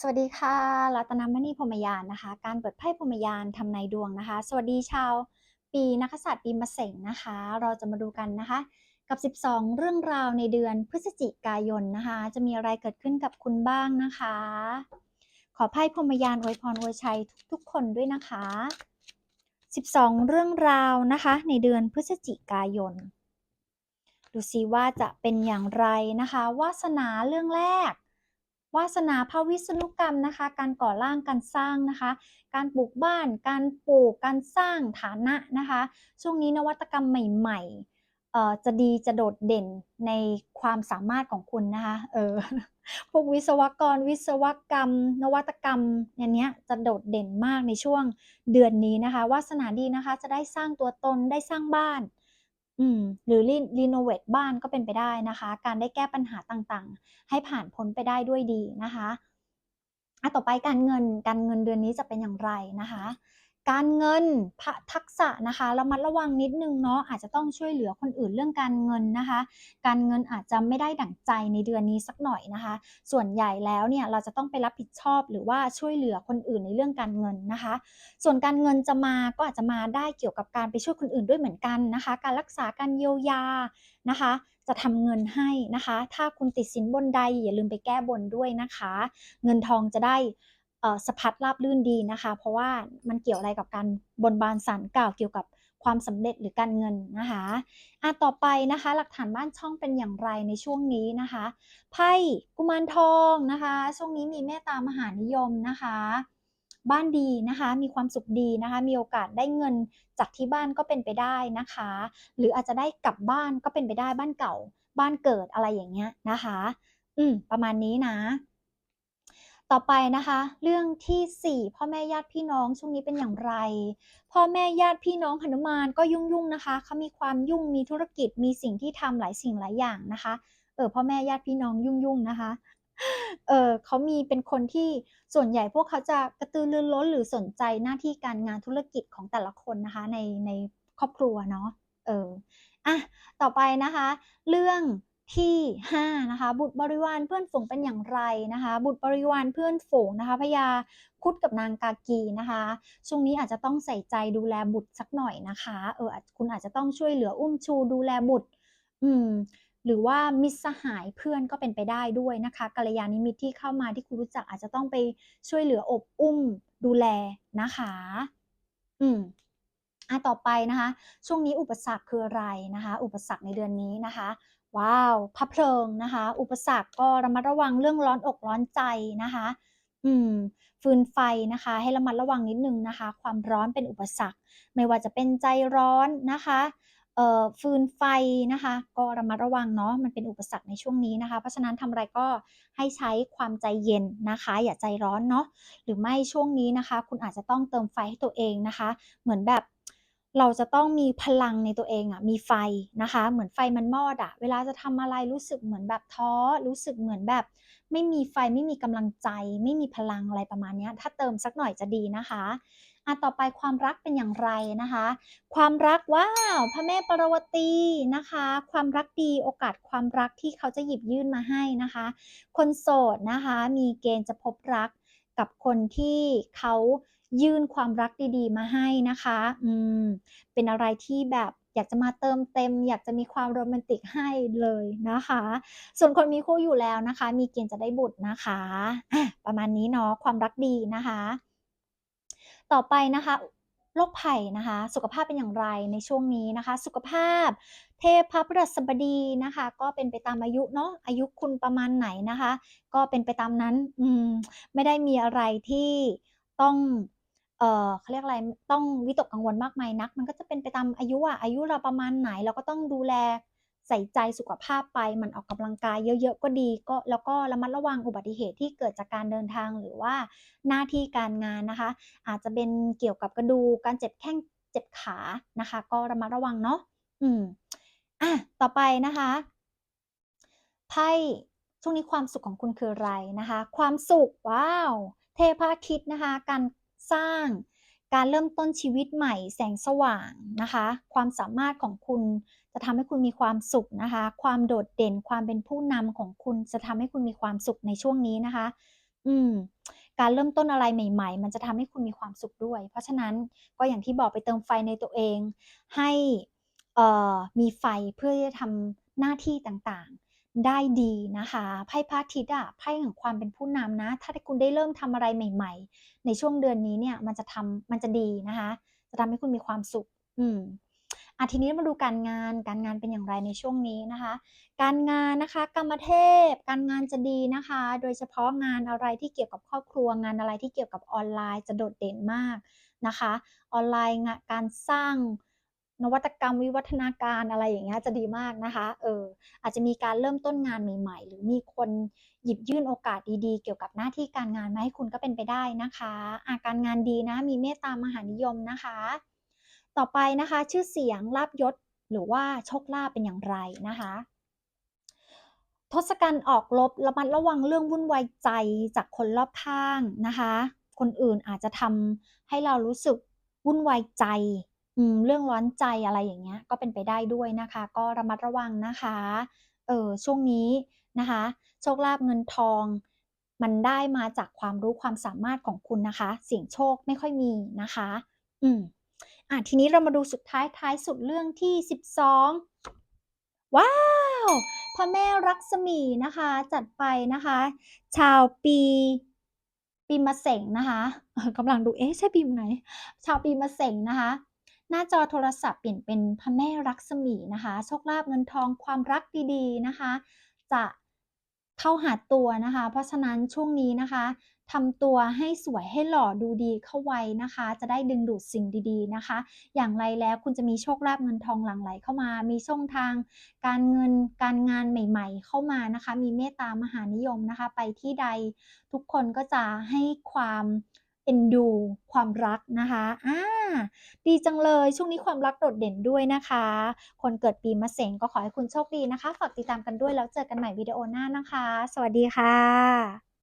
สวัสดีค่ะ รัตนมณีพรมยานนะคะ การเปิดไพ่พรมยานทำนายดวงนะคะ สวัสดีชาวปีนักษัตริย์ปีมะเสงนะคะ เราจะมาดูกันนะคะ กับ 12 เรื่องราวในเดือนพฤศจิกายนนะคะ จะมีอะไรเกิดขึ้นกับคุณบ้างนะคะ ขอไพ่พรมยานอวยพรอวยชัยทุกๆคนด้วยนะคะ 12 เรื่องราวนะคะ ในเดือนพฤศจิกายน ดูซิว่าจะเป็นอย่างไรนะคะ วาสนาเรื่องแรก วาสนาภาวิษณุกรรมนะคะ การก่อร่างการสร้างนะคะ การปลูกบ้าน การปลูกการสร้างฐานะนะคะ ช่วงนี้นวัตกรรมใหม่ๆเอ่อจะดีจะโดดเด่นในความสามารถของคุณนะคะเออพวกวิศวกรวิศวกรรม นวัตกรรมอันเนี้ยจะโดดเด่นมากในช่วงเดือนนี้นะคะวาสนาดีนะคะจะได้สร้างตัวตนได้สร้างบ้าน อืมหรือรีรโนเวทบ้านก็เป็นไปได้นะคะ การได้แก้ปัญหาต่างๆ ให้ผ่านพ้นไปได้ด้วยดีนะคะอะต่อไปการเงินการเงินเดือนนี้จะเป็นอย่างไรนะคะ การเงินพะทักษะนะคะระมัดระวังนิดนึงเนาะอาจจะต้องช่วยเหลือคนอื่นเรื่องการเงินนะคะ การเงินอาจจะไม่ได้ดั่งใจในเดือนนี้สักหน่อยนะคะ ส่วนใหญ่แล้วเนี่ยเราจะต้องไปรับผิดชอบหรือว่าช่วยเหลือคนอื่นในเรื่องการเงินนะคะ ส่วนการเงินจะมาก็อาจจะมาได้เกี่ยวกับการไปช่วยคนอื่นด้วยเหมือนกันนะคะ การรักษาการเยียวยานะคะจะทำเงินให้นะคะ ถ้าคุณติดสินบนใดอย่าลืมไปแก้บนด้วยนะคะ เงินทองจะได้ สะพัดราบรื่นดีนะคะ เพราะว่ามันเกี่ยวอะไรกับการบนบานสารกล่าวเกี่ยวกับความสำเร็จหรือการเงินนะคะอะต่อไปนะคะ หลักฐานบ้านช่องเป็นอย่างไรในช่วงนี้นะคะไพ่กุมารทองนะคะ ช่วงนี้มีเมตตามหานิยมนะคะ บ้านดีนะคะ มีความสุขดีนะคะ มีโอกาสได้เงินจากที่บ้านก็เป็นไปได้นะคะ หรืออาจจะได้กลับบ้านก็เป็นไปได้บ้านเก่า บ้านเกิดอะไรอย่างเงี้ยนะคะ อืมประมาณนี้นะ ต่อไปนะคะ เรื่องที่ 4 พ่อแม่ญาติพี่น้องช่วงนี้เป็นอย่างไร พ่อแม่ญาติพี่น้องหนุมานก็ยุ่งๆนะคะเขามีความยุ่งมีธุรกิจมีสิ่งที่ทำหลายสิ่งหลายอย่างนะคะเออพ่อแม่ญาติพี่น้องยุ่งๆนะคะเออเขามีเป็นคนที่ส่วนใหญ่พวกเขาจะกระตือรือร้นหรือสนใจหน้าที่การงานธุรกิจของแต่ละคนนะคะ ในในครอบครัวเนาะเอออะต่อไปนะคะ เรื่อง ที่5นะคะบุตรบริวารเพื่อนฝูงเป็นอย่างไรนะคะ บุตรบริวารเพื่อนฝูงนะคะพญาคุดกับนางกากีนะคะช่วงนี้อาจจะต้องใส่ใจดูแลบุตรสักหน่อยนะคะเออคุณอาจจะต้องช่วยเหลืออุ้มชูดูแลบุตร อืมหรือว่ามิตรสหายเพื่อนก็เป็นไปได้ด้วยนะคะกัลยาณมิตรที่เข้ามาที่คุณรู้จักอาจจะต้องไปช่วยเหลืออบอุ้มดูแลนะคะ อืมอะต่อไปนะคะ ช่วงนี้อุปสรรคคืออะไรนะคะ อุปสรรคในเดือนนี้นะคะ ว้าว พระเพลิงนะคะ อุปสรรคก็ระมัดระวังเรื่องร้อนอกร้อนใจนะคะ อืม ฟืนไฟนะคะ ให้ระมัดระวังนิดนึงนะคะ ความร้อนเป็นอุปสรรค ไม่ว่าจะเป็นใจร้อนนะคะ เอ่อ ฟืนไฟนะคะ ก็ระมัดระวังเนาะ มันเป็นอุปสรรคในช่วงนี้นะคะ เพราะฉะนั้นทำอะไรก็ให้ใช้ความใจเย็นนะคะ อย่าใจร้อนเนาะ หรือไม่ช่วงนี้นะคะ คุณอาจจะต้องเติมไฟให้ตัวเองนะคะ เหมือนแบบ เราจะต้องมีพลังในตัวเองอะมีไฟนะคะ เหมือนไฟมันมอดอะเวลาจะทำอะไรรู้สึกเหมือนแบบท้อ รู้สึกเหมือนแบบ ไม่มีไฟไม่มีกำลังใจ ไม่มีพลังอะไรประมาณนี้ถ้าเติมสักหน่อยจะดีนะคะอะต่อไปความรักเป็นอย่างไรนะคะ ความรักว้าวพระแม่ปรวตีนะคะ ความรักดีโอกาสความรักที่เขาจะหยิบยื่นมาให้นะคะ คนโสดนะคะ มีเกณฑ์จะพบรักกับคนที่เขา ยื่นความรักดีๆ มาให้นะคะ อืม เป็นอะไรที่แบบอยากจะมาเติมเต็ม อยากจะมีความโรแมนติกให้เลยนะคะ ส่วนคนมีคู่อยู่แล้วนะคะ มีเกณฑ์จะได้บุตรนะคะะประมาณนี้เนาะความรักดีนะคะ ต่อไปนะคะโรคภัยนะคะ สุขภาพเป็นอย่างไรในช่วงนี้นะคะ สุขภาพ เทพพระพฤหัสบดีนะคะ ก็เป็นไปตามอายุเนาะอายุคุณประมาณไหนนะคะ ก็เป็นไปตามนั้น อืม ไม่ได้มีอะไรที่ต้อง เอ่อเขาเรียกอะไรต้องวิตกกังวลมากมายนัก มันก็จะเป็นไปตามอายุอะอายุเราประมาณไหน เราก็ต้องดูแลใส่ใจสุขภาพไปมันออกกำลังกายเยอะ ๆ ก็ดีก็แล้วก็ระมัดระวังอุบัติเหตุที่เกิดจากการเดินทางหรือว่าหน้าที่การงานนะคะ อาจจะเป็นเกี่ยวกับกระดูกการเจ็บแข้งเจ็บขานะคะ ก็ระมัดระวังเนาะอืมอะต่อไปนะคะไพ่ช่วงนี้ความสุขของคุณคืออะไรนะคะ ความสุขว้าว เทพอาทิตย์นะคะ การ สร้างการเริ่มต้นชีวิตใหม่แสงสว่างนะคะ ความสามารถของคุณจะทำให้คุณมีความสุขนะคะ ความโดดเด่นความเป็นผู้นำของคุณจะทำให้คุณมีความสุขในช่วงนี้นะคะ อืม การเริ่มต้นอะไรใหม่ ๆ มันจะทำให้คุณมีความสุขด้วย เพราะฉะนั้นก็อย่างที่บอกไปเติมไฟในตัวเอง ให้เอ่อมีไฟเพื่อจะทำหน้าที่ต่างๆ ได้ดีนะคะไพ่พระอาทิตย์อะไพ่แห่งความเป็นผู้นำนะ ถ้าคุณได้เริ่มทำอะไรใหม่ ๆ ในช่วงเดือนนี้เนี่ยมันจะทำมันจะดีนะคะ จะทำให้คุณมีความสุข อืมอ่าทีนี้มาดูการงาน การงานเป็นอย่างไรในช่วงนี้นะคะ การงานนะคะ กรรมเทพ การงานจะดีนะคะ โดยเฉพาะงานอะไรที่เกี่ยวกับครอบครัว งานอะไรที่เกี่ยวกับออนไลน์จะโดดเด่นมากนะคะ ออนไลน์งการสร้าง นวัตกรรมวิวัฒนาการอะไรอย่างเงี้ยจะดีมากนะคะ เอออาจจะมีการเริ่มต้นงานใหม่ๆ หรือมีคนหยิบยื่นโอกาสดีๆ เกี่ยวกับหน้าที่การงานมาให้คุณก็เป็นไปได้นะคะอาการงานดีนะ มีเมตตามหานิยมนะคะ ต่อไปนะคะ ชื่อเสียงลาภยศหรือว่าโชคลาภเป็นอย่างไรนะคะทศกัณฐ์ออกรบระมัดระวังเรื่องวุ่นวายใจจากคนรอบข้างนะคะ คนอื่นอาจจะทำให้เรารู้สึกวุ่นวายใจ อืมเรื่องร้อนใจอะไรอย่างเงี้ย ก็เป็นไปได้ด้วยนะคะ ก็ระมัดระวังนะคะ เออช่วงนี้นะคะ โชคลาภเงินทอง มันได้มาจากความรู้ความสามารถของคุณนะคะ เสี่ยงโชคไม่ค่อยมีนะคะ อืมอ่าทีนี้เรามาดูสุดท้ายท้ายสุดเรื่องที่ 12 ว้าว!พระแม่ลักษมีนะคะ จัดไปนะคะ ชาวปีปีมะเส็งนะคะกำลังดูเอ๊ะใช่ปีไหน?ชาวปีมะเส็งนะคะ หน้าจอโทรศัพท์เปลี่ยนเป็นพระแม่ลักษมีนะคะ โชคลาภเงินทองความรักดีๆนะคะ จะเข้าหาตัวนะคะ เพราะฉะนั้นช่วงนี้นะคะทำตัวให้สวยให้หล่อดูดีเข้าไว้นะคะ จะได้ดึงดูดสิ่งดีๆนะคะ อย่างไรแล้วคุณจะมีโชคลาภเงินทองหลั่งไหลเข้ามา มีช่องทาง การเงินการงานใหม่ๆ เข้ามานะคะ มีเมตตามหานิยมนะคะ ไปที่ใดทุกคนก็จะให้ความ เอ็นดู ความรักนะคะอาดีจังเลยช่วงนี้ความรักโดดเด่นด้วยนะคะ คนเกิดปีมะเส็งก็ขอให้คุณโชคดีนะคะ ฝากติดตามกันด้วยแล้วเจอกันใหม่วิดีโอหน้านะคะ สวัสดีค่ะ